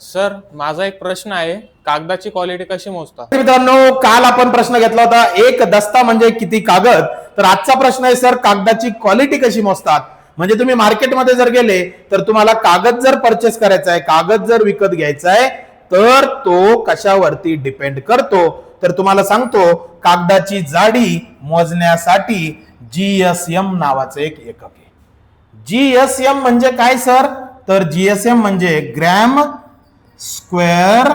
Sir माझा एक प्रश्न आहे कागदाची क्वालिटी कशी मोजतात मित्रांनो काल आपण प्रश्न घेतला होता एक दस्ता म्हणजे किती कागद? तर आजचा प्रश्न आहे सर कागदाची क्वालिटी कशी मोजतात? म्हणजे तुम्ही मार्केटमध्ये जर गेले तर तुम्हाला कागद जर परचेस करायचा आहे कागद जर विकत घ्यायचा आहे तर तो कशावरती डिपेंड करतो? तर तुम्हाला सांगतो कागदाची जाडी मोजण्यासाठी जीएसएम नावाचं एक एकक आहे. जीएसएम म्हणजे काय सर? तर जीएसएम म्हणजे ग्रॅम स्क्वेअर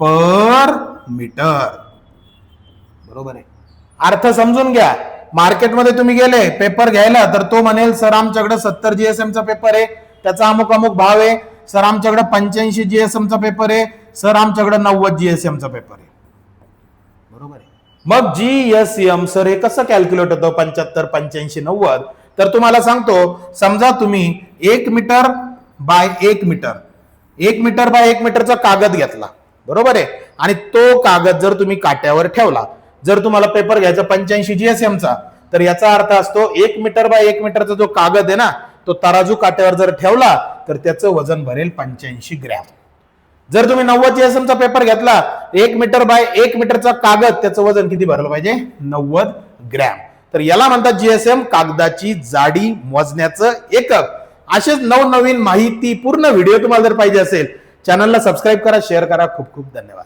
पर मीटर. बरोबर आहे. अर्थ समजून घ्या. मार्केटमध्ये तुम्ही गेले पेपर घ्यायला तर तो म्हणेल सर आमच्याकडे सत्तर जीएसएमचा पेपर आहे. त्याचा अमुक अमुक भाव आहे. सर आमच्याकडे पंच्याऐंशी जीएसएमचा पेपर आहे. सर आमच्याकडे नव्वद जीएसएमचा पेपर आहे. बरोबर आहे. मग जीएसएम सर हे कसं कॅल्क्युलेट होतं? पंच्याहत्तर पंच्याऐंशी नव्वद? तर तुम्हाला सांगतो समजा तुम्ही एक मीटर बाय एक मीटर एक मीटर बाय एक मीटरचा कागद घेतला. बरोबर आहे? आणि तो कागद जर तुम्ही काट्यावर ठेवला जर तुम्हाला पेपर घ्यायचा पंच्याऐंशी जीएसएमचा तर याचा अर्थ असतो एक मीटर बाय एक मीटरचा जो कागद आहे ना तो तराजू काट्यावर जर ठेवला तर त्याचं वजन भरेल पंच्याऐंशी ग्रॅम. जर तुम्ही नव्वद जीएसएम चा पेपर घेतला एक मीटर बाय एक मीटरचा कागद त्याचं वजन किती भरलं पाहिजे? नव्वद ग्रॅम. तर याला म्हणतात जीएसएम कागदाची जाडी मोजण्याचं एकक. असेच नवनवीन माहिती पूर्ण व्हिडिओ तुम्हाला जर पाहिजे असेल चॅनलला सबस्क्राईब करा शेअर करा. खूप खूप धन्यवाद.